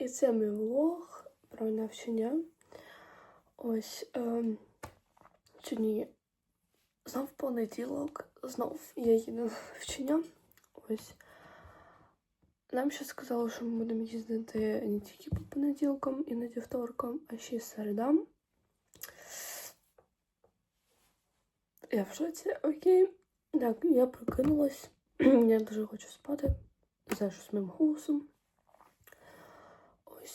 І це мій влог про навчання. Ось ем, сьогодні знов понеділок, знов я їду на навчання. Ось. Нам ще сказали, що ми будемо їздити не тільки по понеділкам, іноді вторкам, а ще й середам. Я в шоці, окей. Так, я прокинулась. я дуже хочу спати. Не знаю, що з моїм голосом.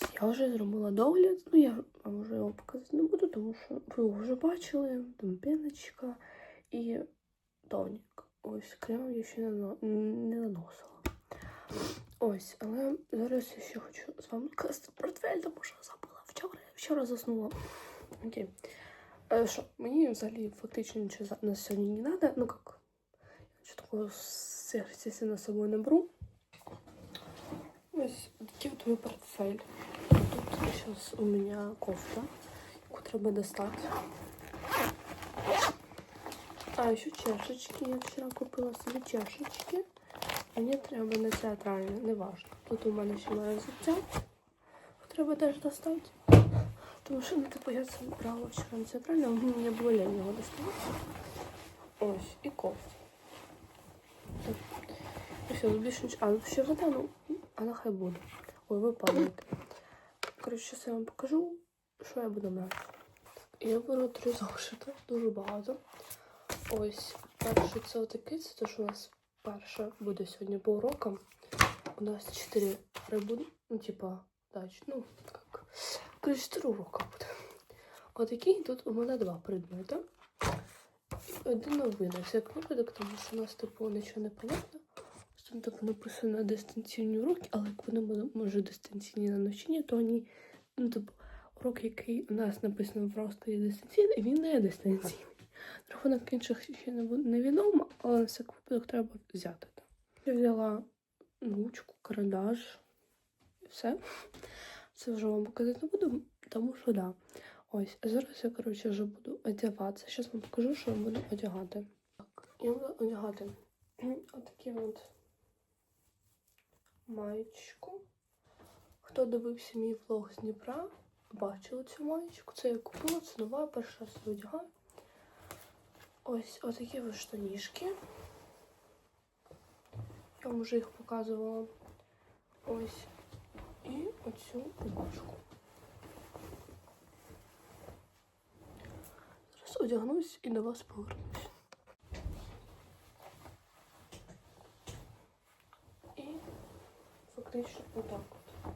Ось я вже зробила догляд. Ну, я вам вже його показати не буду, тому що ви його вже бачили. Там піночка і тонік. Ось кремом я ще не, наносила. Ось, але зараз я ще хочу з вами сказати портфель, тому що забула вчора. Вчора заснула. Окей. Е, Що, мені взагалі фактично нічого на сьогодні не треба. Ну як, нічого такого сверхъестественно з собою не беру. Ось такий от мій портфель. Зараз у мене кофта, яку треба достати. А, еще чашечки. Я вчора купила собі чашечки. Мені треба на театральне, не важно. Тут у мене ще має взуття. Треба теж достати. Тому що, ну, типу, я це брала вчора на театральне, а мені було лень його доставати. Ось, і кофта. І все, більше нічого. А, ще вода, ну, вона хай буде. Ой, ви падаєте. Коротше, я вам покажу, що я буду брати. Я беру три зошити, дуже багато. Ось, перший це отакий, це те, що у нас перше буде сьогодні по урокам. У нас чотири прибуд... ну, типа, дач, ну, як. Коротше, чотири урока буде. Отакий, тут у мене два предмети. Один новий на всяк випадок, тому що у нас, типу, нічого не понятно. Там так написано дистанційні уроки, але як вони може дистанційні на навчання, то вони, ну, типу, урок, який у нас написано просто є дистанційний, він не дистанційний. Рахунок інших ще невідомо, але на всяк випадок треба взяти. так. Я взяла ручку, карандаш і все. Це вже вам показати не буду, тому що да. Ось, а зараз я, коротше, вже буду одягатися. Зараз вам покажу, що я буду одягати. Так, я буду одягати отакі от маєчку. Хто дивився мій влог з Дніпра, бачили цю маєчку. Це я купила, це нова, раз одягаю. Ось отакі ось штанішки. Я вам вже їх показувала. Ось. І оцю рубашку. Зараз одягнусь і до вас повернусь. І фактично отак от.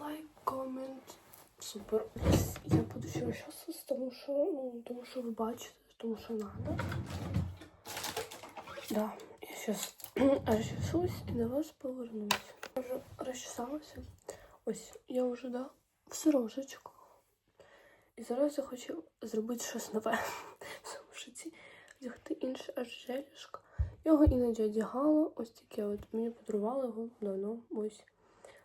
Лайк, комент. Супер. Я буду зараз, тому що, ну, тому що ви бачите, тому що надо. Да, я сейчас розчесусь і до вас повернусь. Я вже розчесалася. Ось, я вже, да, в сорочечку. І зараз я хочу зробити щось нове в своєму житті. Одягти інше аж желішко. Його іноді одягала, ось таке от. Мені подарували його давно. Ось.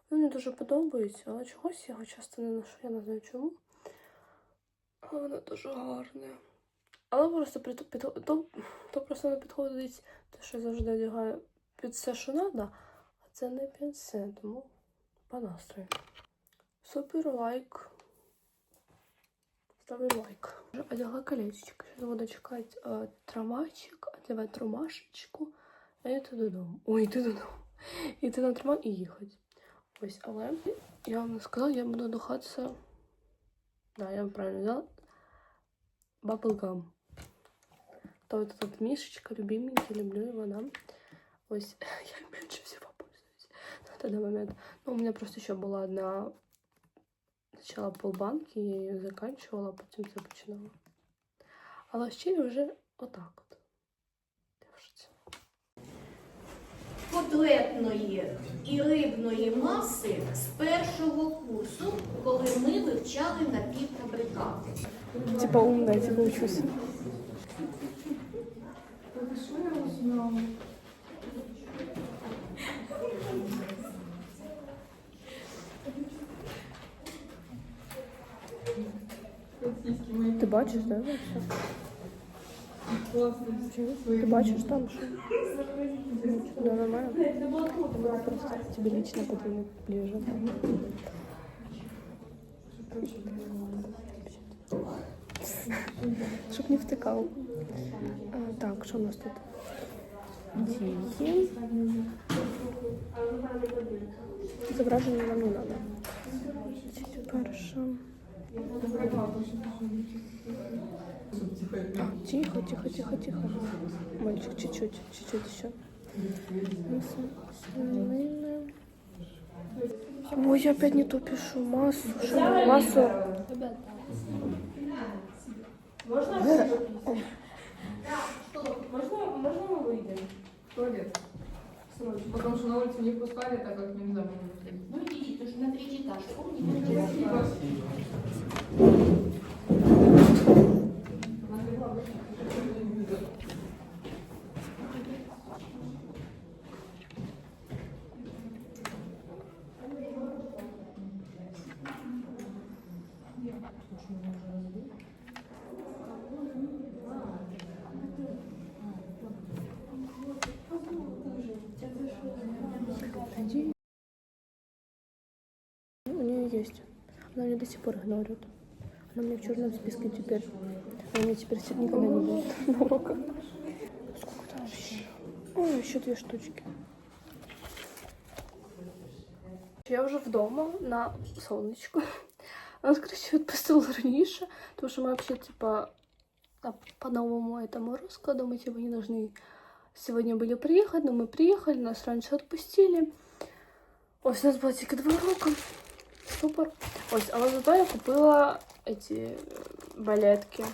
Мені дуже подобається, але чогось я його часто не ношу, я не знаю чому. Але воно дуже гарне. Але просто під, під, то, то просто не підходить те, що я завжди одягаю під все, що треба, а це не під все, тому по настрою. Супер лайк. Ставлю лайк. Одягла колечко. Зараз буду чекати е, трамвайчик, одягати тромашечку, а йти додому. Ой, йти додому. Йти на трамвай і їхати. Ось, але я вам не сказала, я буду духатися. Да, я правильно взяла. Bubblegum. То вот этот мишечка, любименький, люблю его, да. Ось, я меньше всего данный момент. Ну, у меня просто еще была одна... Сначала полбанки, я ее заканчивала, а потім це починала. Але ще я вже отак от. Держиться. котлетної і рибної маси з першого курсу, коли ми вивчали напівфабрикати. Типа умная, типа учусь. Бачиш, да? це все? Ти бачиш там що? Да, нормально. Просто тебе лично подвинуть ближе. Щоб не втикав. А, так, що у нас тут? Дії. Зображення нам не треба. Перше. Тихо, тихо, тихо, тихо. Мальчик, чуть-чуть, чуть-чуть еще. Ой, я опять не то пишу. Массу. Что? Массу. Можно, можно мы выйдем? В туалет. Срочно. Потому что на улицу не пускали, так как нельзя было. Ну идите, потому что на третий этаж. Помните? есть. Она меня до сих пор игнорирует. Она мне в черном списке теперь. Она меня теперь никогда не будет на уроках. Сколько там еще? Ой, еще две штучки. Я вже вдома на сонечку. Нас, короче, відпустили раніше, тому що ми вообще, типа, а, по новому этому раскладу мы, типа, не должны сегодня были приехать, но мы приехали, нас раньше отпустили. Ось у нас було тільки два роки. Супер. Ось, але зато я купила эти е, балетки.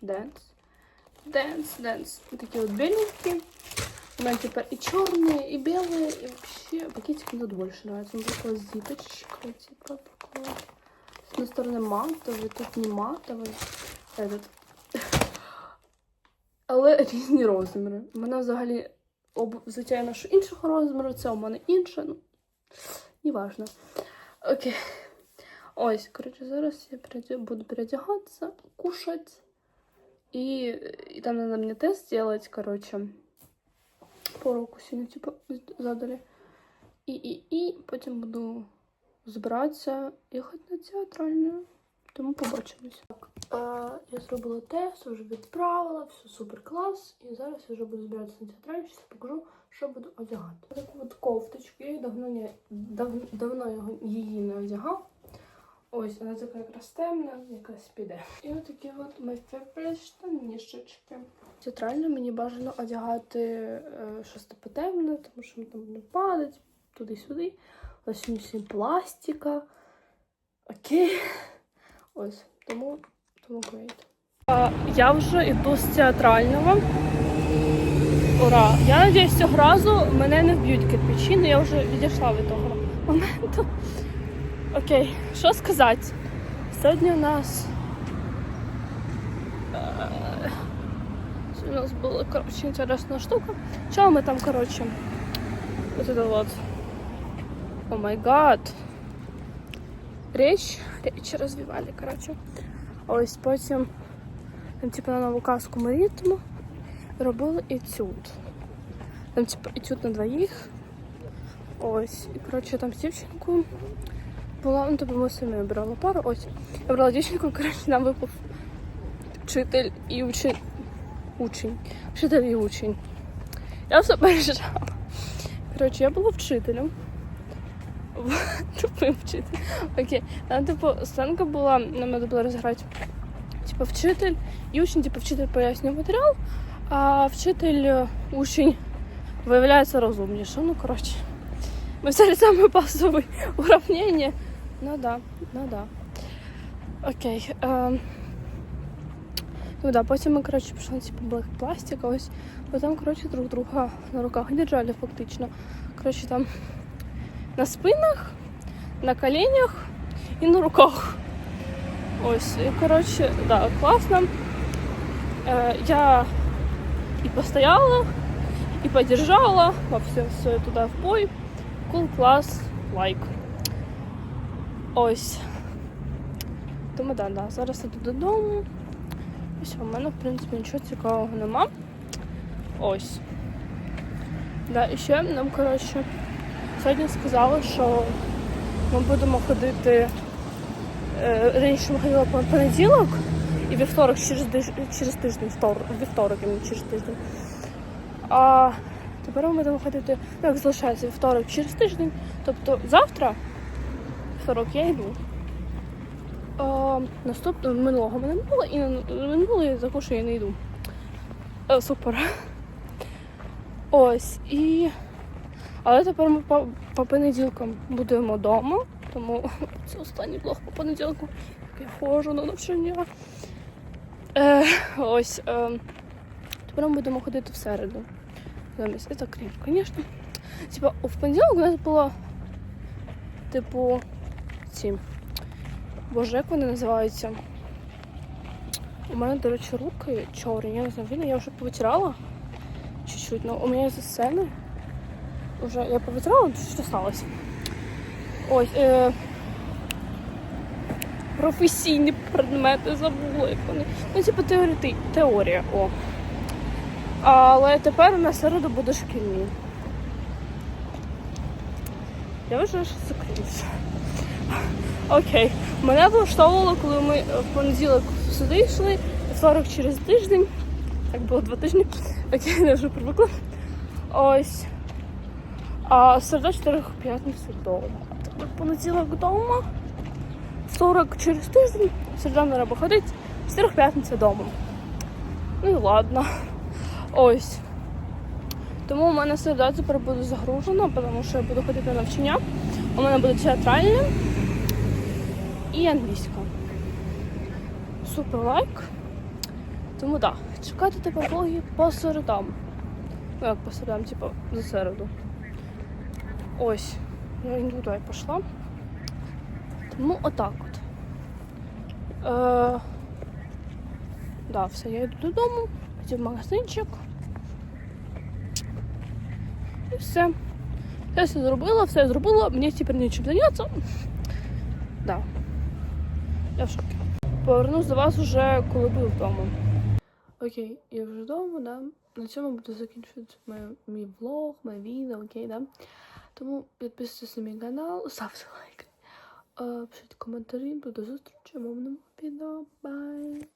Дэнс. Дэнс, дэнс. Вот такие вот беленькие. У меня теперь и черные, и белые, и вообще пакетик мне тут больше нравится. Он такой с зипочкой, типа такой. С одной стороны матовый, тут не матовый. Этот. Але різні розміри. У мене взагалі об... взуття я ношу іншого розміру, це у мене інше. Ну, неважно. Окей. Ось, коротше, зараз я буду переодягатися, кушати. І, і там надо мені тест зробити, коротше. По року сьогодні, типу, задали. І, і, і потім буду збиратися їхати на театральну. Тому побачимось. Так, е, я зробила тест, вже відправила, все супер клас. І зараз я вже буду збиратися на театральну, зараз покажу, що буду одягати. Таку от кофточку, я давно, не, дав, давно її не одягав. Ось, вона така якраз темна, якась піде. І отакі от my штанішечки. Театрально мені бажано одягати е, щось типу темне, тому що там не падать туди-сюди. Ось всім пластика. Окей. Ось, тому, тому great. Я вже йду з театрального. Ура! Я надіюсь, цього разу мене не вб'ють кирпичі, але я вже відійшла від того моменту. Окей, що сказати? Сьогодні у нас. е, Сьогодні у нас була, коротше, інтересна штука. Чого ми там, коротше, вот это вот. О май гад. Речь, речь розвивали, коротше. Ось потім, там, типу, на нову казку ми ритму робили етюд. Там, типу, етюд на двоїх. Ось. І, коротше, там з дівчинкою була, ну, тобто ми самі брали пару. Ось. Я брала дівчинку, коротше, нам випав вчитель і учень. Учень. Вчитель і учень. Я все переживала. Коротше, я була вчителем. Тупим вчитель. Окей. Там, типу, сценка була, нам треба було розіграти. Типу, вчитель і учень, типу, вчитель пояснює матеріал, а вчитель е, учень виявляється розумніше. Ну, коротше. Ми взяли саме базове уравнення. Ну да, ну да. Окей. Ем. Ну да, потім ми, коротше, пішли, типу, блек пластика, ось. Потім, коротше, друг друга на руках держали фактично. Коротше, там на спинах, на коленях і на руках. Ось, і коротше, да, класно. Е, я і постояла, і подержала, во все, все туди в бой. Cool клас, лайк. Ось. Тому да, да, зараз іду додому. Ось у мене, в принципі, нічого цікавого нема. Ось. Да, і ще нам, коротше, сьогодні сказали, що ми будемо ходити. Раніше ми ходили по понеділок і вівторок через, через тиждень, втор, вівторок і через тиждень. А тепер ми будемо ходити, ну як залишається вівторок через тиждень. Тобто завтра, вівторок, я йду. А, наступного минулого мене не було і минулого також я не йду. Е, супер. Ось і. Але тепер ми по, по понеділкам будемо вдома, тому це останній блог по понеділку. Я ходжу на навчання. Е, ось. Е, тепер ми будемо ходити в середу. Замість. Це крім, звісно. Типа, в понеділок у нас було, типу, ці. Боже, як вони називаються? У мене, до речі, руки чорні, я не знаю, видно, я вже повитирала чуть-чуть, но у меня из-за сцены уже я повитирала, що сталося. Ось, е, професійні предмети забула, як вони. Ну, типу, теорія, теорія, о. Але тепер на середу буде шкільні. Я вважаю, що це. Окей. Мене влаштовувало, коли ми в понеділок сюди йшли, вівторок через тиждень. Так було два тижні. Окей, я вже привикла. Ось. А середа 4 п'ятницю вдома. Тепер понеділок вдома. Второк через тиждень, середа не треба ходити, чотирьох п'ятниця вдома. Ну і ладно. Ось. Тому у мене середа тепер буде загружена, тому що я буду ходити на навчання. У мене буде театральне і англійська. Супер лайк. Тому так, да, чекайте тепер влоги по середам. Ну як по середам, типу, за середу. Ось. Я не туди пішла. Тому отак от. Е, да, все, я йду додому, йду в магазинчик. І все. Все, все зробила, все зробила, мені тепер нічим зайнятися. Да. Я в шокі. Повернусь до вас уже, коли буду вдома. Окей, я вже вдома, да. На цьому буду закінчувати мій, влог, моє відео, окей, да. Тому підписуйтесь на мій канал, ставте лайк, пишіть коментарі, до зустрічі мовному відео. Бай!